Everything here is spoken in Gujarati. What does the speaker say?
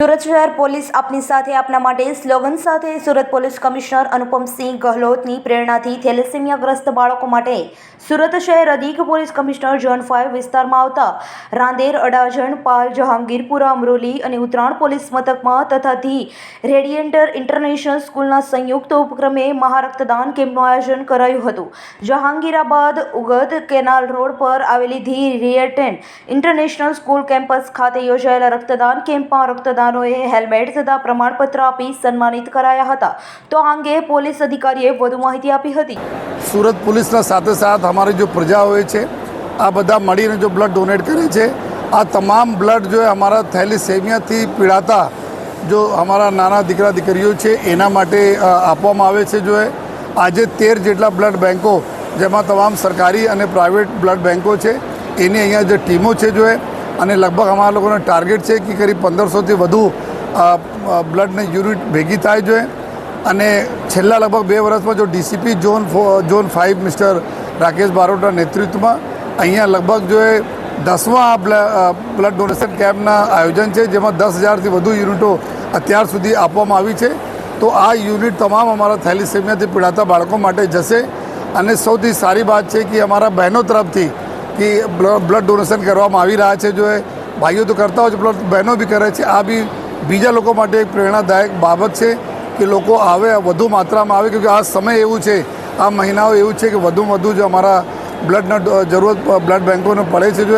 સુરત શહેર પોલીસ આપની સાથે આપના માટે સ્લોગન સાથે સુરત પોલીસ કમિશનર અનુપમસિંહ ગહલોતની પ્રેરણાથી થેલેસેમિયાગ્રસ્ત બાળકો માટે સુરત શહેર અધિક પોલીસ કમિશનર ઝોન ફાઇવ વિસ્તારમાં આવતા રાંદેર, અડાજણ, પાલ, જહાંગીરપુરા, અમરોલી અને ઉત્તરાયણ પોલીસ મથકમાં તથા ધી રેડિયન્ટર ઇન્ટરનેશનલ સ્કૂલના સંયુક્ત ઉપક્રમે મહારક્તદાન કેમ્પનું આયોજન કરાયું હતું. જહાંગીરાબાદ ઉગદ કેનાલ રોડ પર આવેલી ધી રિયટેન ઇન્ટરનેશનલ સ્કૂલ કેમ્પસ ખાતે યોજાયેલા રક્તદાન કેમ્પમાં રક્તદાનોએ હેલ્મેટ તથા પ્રમાણપત્ર આપી સન્માનિત કરાયા હતા. તો આ અંગે પોલીસ અધિકારીએ વધુ માહિતી આપી હતી. સુરત પોલીસના સાથે સાથ અમારી જો પ્રજા હોય છે, આ બધા મળીને જો બ્લડ ડોનેટ કરે છે, આ તમામ બ્લડ જો અમારા થેલિસેમિયાથી પીડાતા જો અમારા નાના દીકરા દીકરીઓ છે, એના માટે આપવામાં આવે છે જો આજે તેર જેટલા બ્લડ બેન્કો જેમાં તમામ સરકારી અને પ્રાઇવેટ બ્લડ બેન્કો છે, એની અહીંયા જે ટીમો છે જો અને લગભગ અમારા લોકોનો ટાર્ગેટ છે કે કરીબ પંદરસોથી વધુ બ્લડની યુનિટ ભેગી થાય જોઈએ. અને છેલ્લા લગભગ બે વર્ષમાં જો DCP zone zone five mister Rakesh બારોટના નેતૃત્વમાં, અહીંયા લગભગ જો એ દસમા આ બ્લડ ડોનેશન કેમ્પના આયોજન છે, જેમાં દસ હજારથી વધુ યુનિટો અત્યાર સુધી આપવામાં આવી છે, તો આ યુનિટ તમામ અમારા થેલિસેમિયાથી પીડાતા બાળકો માટે જશે. અને સૌથી સારી વાત છે કે અમારા બહેનો તરફથી કે બ્લ- બ્લડ ડોનેશન કરવામાં આવી રહ્યા છે. જો ભાઈઓ તો કરતા હોય છે બ્લડ બહેનો બી કરે છે. આ બી બીજા લોકો માટે એક પ્રેરણાદાયક બાબત છે કે લોકો આવે વધુ માત્રામાં આવે કેમકે આ સમય એવું છે, આ મહિનાઓ એવું છે કે વધુમાં વધુ જ અમારા બ્લડના જરૂરત બ્લડ બેન્કોને પડે છે જો